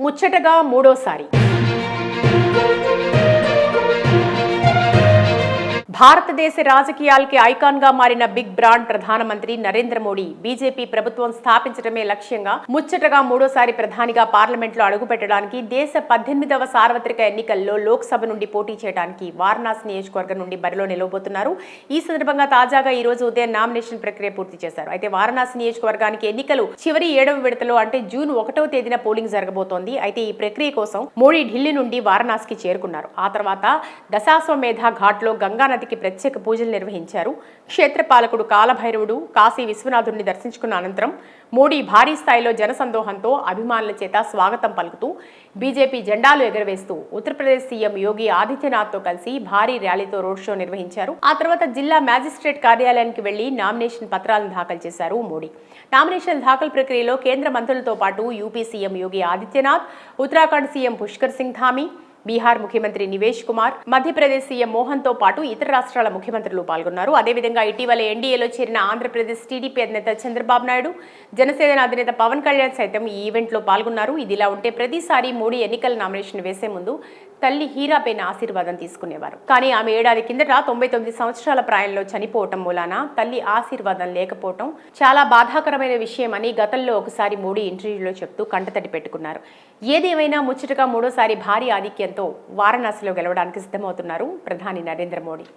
ముచ్చటగా మూడోసారి. భారతదేశ రాజకీయాలకి ఐకాన్గా మారిన బిగ్ బ్రాండ్ ప్రధానమంత్రి నరేంద్ర మోడీ బీజేపీ ప్రభుత్వం స్థాపించడమే లక్ష్యంగా ముచ్చటగా మూడోసారి ప్రధానిగా పార్లమెంట్లో అడుగుపెట్టడానికి దేశ పద్దెనిమిదవ సార్వత్రిక ఎన్నికల్లో లోక్సభ నుండి పోటీ చేయడానికి వారణాసి నియోజకవర్గం నుండి బరిలో నిలవబోతున్నారు. ఈ సందర్భంగా తాజాగా ఈ రోజు ఉదయం నామినేషన్ ప్రక్రియ పూర్తి చేశారు. అయితే వారణాసి నియోజకవర్గానికి ఎన్నికలు చివరి ఏడవ విడతలో అంటే జూన్ ఒకటవ తేదీన పోలింగ్ జరగబోతోంది. అయితే ఈ ప్రక్రియ కోసం మోడీ ఢిల్లీ నుండి వారణాసికి చేరుకున్నారు. ఆ తర్వాత దశాశ్వమేధ ఘాట్లో గంగానదికి ప్రత్యేక పూజలు నిర్వహించారు. క్షేత్రపాలకుడు కాలభైరవుడు కాశీ విశ్వనాథుడిని దర్శించుకున్న అనంతరం మోడీ భారీ స్థాయిలో జనసందోహంతో అభిమానుల చేత స్వాగతం పలుకుతూ బీజేపీ జెండాలు ఎగరవేస్తూ ఉత్తరప్రదేశ్ సీఎం యోగి ఆదిత్యనాథ్తో కలిసి భారీ ర్యాలీతో రోడ్ షో నిర్వహించారు. ఆ తర్వాత జిల్లా మ్యాజిస్ట్రేట్ కార్యాలయానికి వెళ్ళి నామినేషన్ పత్రాలను దాఖలు చేశారు మోడీ. నామినేషన్ దాఖలు ప్రక్రియలో కేంద్ర మంత్రులతో పాటు UP CM Yogi Adityanath Uttarakhand CM Pushkar Singh Dhami Bihar ముఖ్యమంత్రి నివేష్ కుమార్ మధ్యప్రదేశ్ సీఎం మోహన్తో పాటు ఇతర రాష్ట్రాల ముఖ్యమంత్రులు పాల్గొన్నారు. అదేవిధంగా ఇటీవల ఎన్డీఏలో చేరిన ఆంధ్రప్రదేశ్ టీడీపీ అధినేత చంద్రబాబు నాయుడు జనసేన అధినేత పవన్ కళ్యాణ్ సైతం ఈ ఈవెంట్లో పాల్గొన్నారు. ఇదిలా ఉంటే ప్రతిసారి మోడీ ఎన్నికల నామినేషన్ వేసే ముందు తల్లి హీరాపైన ఆశీర్వాదం తీసుకునేవారు. కానీ ఆమె ఏడాది కిందట తొంభై తొమ్మిది సంవత్సరాల ప్రాయంలో చనిపోవటం మూలాన తల్లి ఆశీర్వాదం లేకపోవటం చాలా బాధాకరమైన విషయమని గతంలో ఒకసారి మోడీ ఇంటర్వ్యూలో చెప్తూ కంటతడి పెట్టుకున్నారు. ఏదేమైనా ముచ్చటగా మూడోసారి భారీ ఆధిక్యంతో వారణాసిలో గెలవడానికి సిద్ధమవుతున్నారు ప్రధాని నరేంద్ర మోడీ.